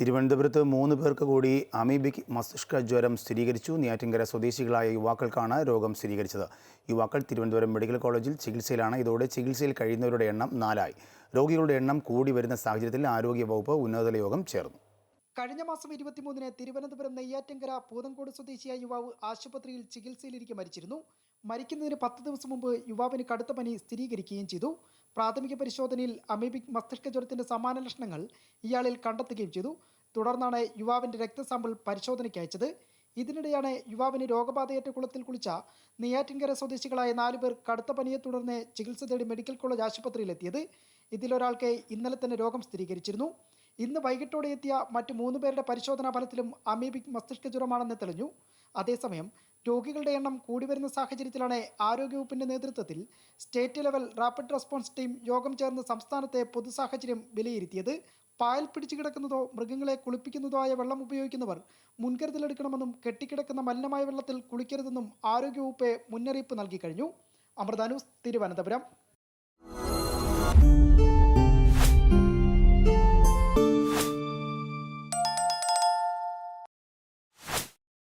തിരുവനന്തപുരത്ത് മൂന്ന് പേർക്ക് കൂടി അമീബിക് മസ്തിഷ്ക ജ്വരം സ്ഥിരീകരിച്ചു. നെയ്യാറ്റിൻകര സ്വദേശികളായ യുവാക്കൾക്കാണ് രോഗം സ്ഥിരീകരിച്ചത്. യുവാക്കൾ തിരുവനന്തപുരം മെഡിക്കൽ കോളേജിൽ ചികിത്സയിലാണ്. ഇതോടെ ചികിത്സയിൽ കഴിയുന്നവരുടെ എണ്ണം നാലായി. രോഗികളുടെ എണ്ണം കൂടി വരുന്ന സാഹചര്യത്തിൽ ആരോഗ്യവകുപ്പ് ഉന്നതതല യോഗം ചേർന്നു. കഴിഞ്ഞ മാസം ഇരുപത്തിമൂന്നിന് തിരുവനന്തപുരം നെയ്യാറ്റിൻകര പൂതങ്കോട് സ്വദേശിയായ യുവാവ് ആശുപത്രിയിൽ ചികിത്സയിലിരിക്കെ മരിച്ചിരുന്നു. മരിക്കുന്നതിന് പത്ത് ദിവസം മുമ്പ് യുവാവിന് കടുത്ത പനി സ്ഥിരീകരിക്കുകയും ചെയ്തു. പ്രാഥമിക പരിശോധനയിൽ അമീബിക് മസ്തിഷ്ക ജ്വരത്തിന്റെ സമാന ലക്ഷണങ്ങൾ ഇയാളിൽ കണ്ടെത്തുകയും ചെയ്തു. തുടർന്നാണ് യുവാവിന്റെ രക്തസാമ്പിൾ പരിശോധനയ്ക്ക് അയച്ചത്. ഇതിനിടെയാണ് യുവാവിന് രോഗബാധയേറ്റ കുളത്തിൽ കുളിച്ച നെയ്യാറ്റിൻകര സ്വദേശികളായ നാലുപേർ കടുത്ത പനിയെ തുടർന്ന് ചികിത്സ തേടി മെഡിക്കൽ കോളേജ് ആശുപത്രിയിലെത്തിയത്. ഇതിലൊരാൾക്ക് ഇന്നലെ തന്നെ രോഗം സ്ഥിരീകരിച്ചിരുന്നു. ഇന്ന് വൈകിട്ടോടെ എത്തിയ മറ്റ് മൂന്ന് പേരുടെ പരിശോധനാ ഫലത്തിലും അമീബിക് മസ്തിഷ്ക ജ്വരമാണെന്ന് തെളിഞ്ഞു. അതേസമയം രോഗികളുടെ എണ്ണം കൂടി വരുന്ന സാഹചര്യത്തിലാണ് ആരോഗ്യവകുപ്പിന്റെ നേതൃത്വത്തിൽ state level rapid response team യോഗം ചേർന്ന് സംസ്ഥാനത്തെ പൊതുസാഹചര്യം വിലയിരുത്തിയത്. പായൽ പിടിച്ചു കിടക്കുന്നതോ മൃഗങ്ങളെ കുളിപ്പിക്കുന്നതോ ആയ വെള്ളം ഉപയോഗിക്കുന്നവർ മുൻകരുതലെടുക്കണമെന്നും കെട്ടിക്കിടക്കുന്ന മലിനമായ വെള്ളത്തിൽ കുളിക്കരുതെന്നും ആരോഗ്യവകുപ്പ് മുന്നറിയിപ്പ് നൽകി കഴിഞ്ഞു. അമൃതാനൂസ് തിരുവനന്തപുരം.